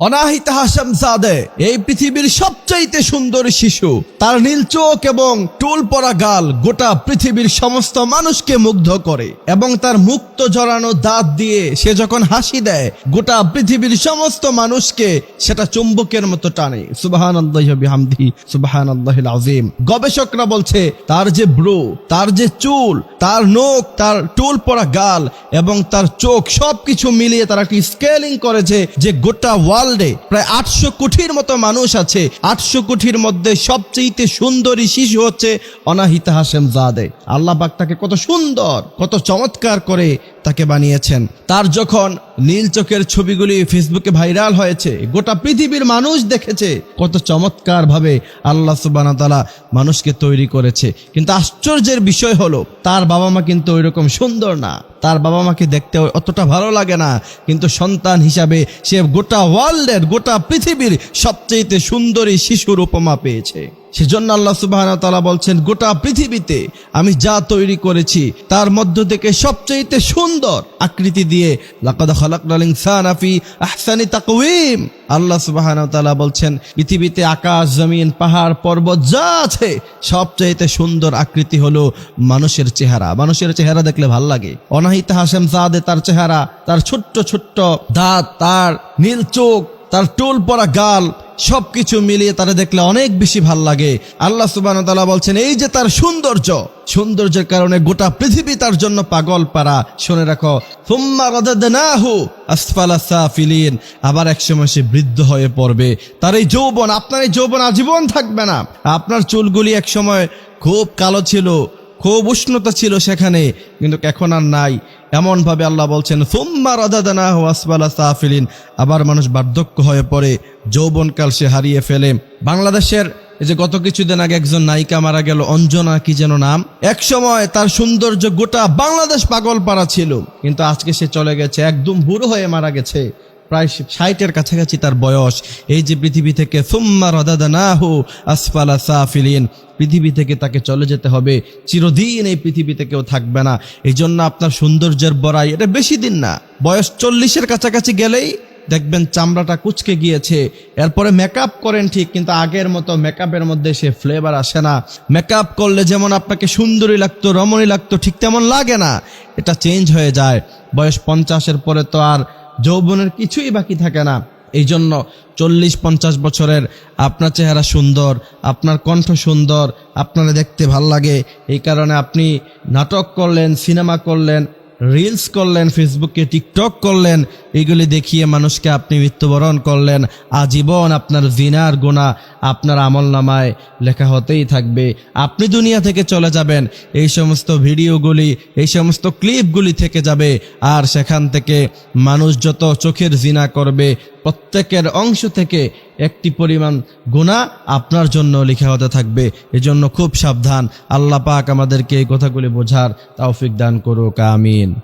অনাহিত হাসাম সাদে এই পৃথিবীর সবচাইতে সুন্দর শিশু। তার নীল চোখ এবং টুল পরা গাল গোটা পৃথিবীর সমস্ত মানুষকে মুগ্ধ করে এবং তার মুক্ত জড়ানো দাঁত দিয়ে সে যখন হাসি দেয়, গোটা পৃথিবীর সমস্ত মানুষকে সেটা চুম্বকের মতো টানে। সুবাহান বিহামদি সুবাহান আজিম গবেষকরা বলছে, তার যে ব্রু, তার যে চুল, তার নোখ, তার টুল পরা গাল এবং তার চোখ সবকিছু মিলিয়ে তারা একটি স্কেলিং করেছে যে গোটা ওয়ার্ল্ডে প্রায় আটশো কোটির মতো মানুষ আছে। আটশো কোটির মধ্যে সবচেয়ে সুন্দরী শিশু হচ্ছে অনাহিতা হাসেম জাদে আল্লাহ বাক তাকে কত সুন্দর, কত চমৎকার করে তাকে বানিয়েছেন। তার যখন নীল চোখের ছবিগুলি ফেসবুকে ভাইরাল হয়েছে, গোটা পৃথিবীর মানুষ দেখেছে কত চমৎকার ভাবে আল্লাহ সুবানতালা মানুষকে তৈরি করেছে। কিন্তু আশ্চর্যের বিষয় হলো, তার বাবা মা কিন্তু ওই রকম সুন্দর না। তার বাবা মাকে দেখতে অতটা ভালো লাগে না। কিন্তু সন্তান হিসাবে সে গোটা ওয়ার্ল্ডের, গোটা পৃথিবীর সবচেয়ে সুন্দরী শিশুর উপমা পেয়েছে। সেজন্য আল্লাহ সুবাহ তালা বলছেন, গোটা পৃথিবীতে আমি যা তৈরি করেছি, তার মধ্য থেকে সবচেয়ে সুন্দর আকৃতি দিয়ে আল্লাহ সুবাহ বলছেন, পৃথিবীতে আকাশ, জমিন, পাহাড়, পর্বত যা আছে, সবচাইতে সুন্দর আকৃতি হলো মানুষের চেহারা। মানুষের চেহারা দেখলে ভালো লাগে। অনাহিত হাসেম সাদে তার চেহারা, তার ছোট্ট ছোট্ট দাঁত, তার নীল চোখ, তার টোল পরা গাল সবকিছু মিলিয়ে তারা দেখলে অনেক বেশি ভালো লাগে। আল্লাহ সুবান তালা বলছেন, এই যে তার সৌন্দর্য, সৌন্দর্যের কারণে গোটা পৃথিবী তার জন্য পাগল পারা শুনে রাখো ফুম্মা রদাদনাহু আসফালা সাফিলিন। আবার একসময় সে বৃদ্ধ হয়ে পড়বে। তার এই যৌবন, আপনার এই যৌবন আজীবন থাকবে না। আপনার চুলগুলি একসময় খুব কালো ছিল। খুব উষ্ণতা ছিল সেখানে, কিন্তু এখন আর নাই। এমন ভাবে আল্লাহ বলছেন ফুম্মা রাদাদানা ওয়াসবালা সাফিলিন। আবার মানুষ বার্ধক্য হয়ে পড়ে, যৌবনকাল সে হারিয়ে ফেলে। বাংলাদেশের এই যে গত কিছুদিন আগে একজন নায়িকা মারা গেল, অঞ্জনা কি যেন নাম? এক সময় তার সৌন্দর্য গোটা বাংলাদেশ পাগল পাড়া ছিল, কিন্তু আজকে সে চলে গেছে, একদম বুড়ো হয়ে মারা গেছে। প্রায় ষাটের কাছাকাছি তার বয়স। এই যে পৃথিবী থেকে, সুম্মা রদাদানাহু আসফালা সাফিলিন পৃথিবী থেকে তাকে চলে যেতে হবে। চিরদিন এই পৃথিবীতে কেউ থাকবে না। এই জন্য আপনার সৌন্দর্যের বড়াই, এটা বেশি দিন না। বয়স চল্লিশের কাছাকাছি গেলেই দেখবেন চামড়াটা কুচকে গিয়েছে। এরপরে মেকআপ করেন ঠিক, কিন্তু আগের মতো মেকআপের মধ্যে সে ফ্লেভার আসে না। মেকআপ করলে যেমন আপনাকে সুন্দরী লাগতো, রমণী লাগতো, ঠিক তেমন লাগে না। এটা চেঞ্জ হয়ে যায়। বয়স পঞ্চাশের পরে তো আর যৌবনের কিছুই বাকি থাকে না। এই জন্য চল্লিশ পঞ্চাশ বছরের আপনার চেহারা সুন্দর, আপনার কণ্ঠ সুন্দর, আপনারা দেখতে ভালো লাগে। এই কারণে আপনি নাটক করলেন, সিনেমা করলেন রিলস করলেন ফেসবুকে টিকটক করলেন, এগুলি দেখিয়ে মানুষকে আপনি মৃত্যুবরণ করলেন। আজীবন আপনার জিনার গোনা আপনার আমল নামায় লেখা হতেই থাকবে। আপনি দুনিয়া থেকে চলে যাবেন, এই সমস্ত ভিডিওগুলি, এই সমস্ত ক্লিপগুলি থেকে যাবে। আর সেখান থেকে মানুষ যত চোখের জিনা করবে, প্রত্যেকের অংশ থেকে একটি পরিমাণ গুণা আপনার জন্য লেখা হতে থাকবে। এজন্য খুব সাবধান। আল্লাহ পাক আমাদেরকে এই কথাগুলি বোঝার তাওফিক দান করুক, আমিন।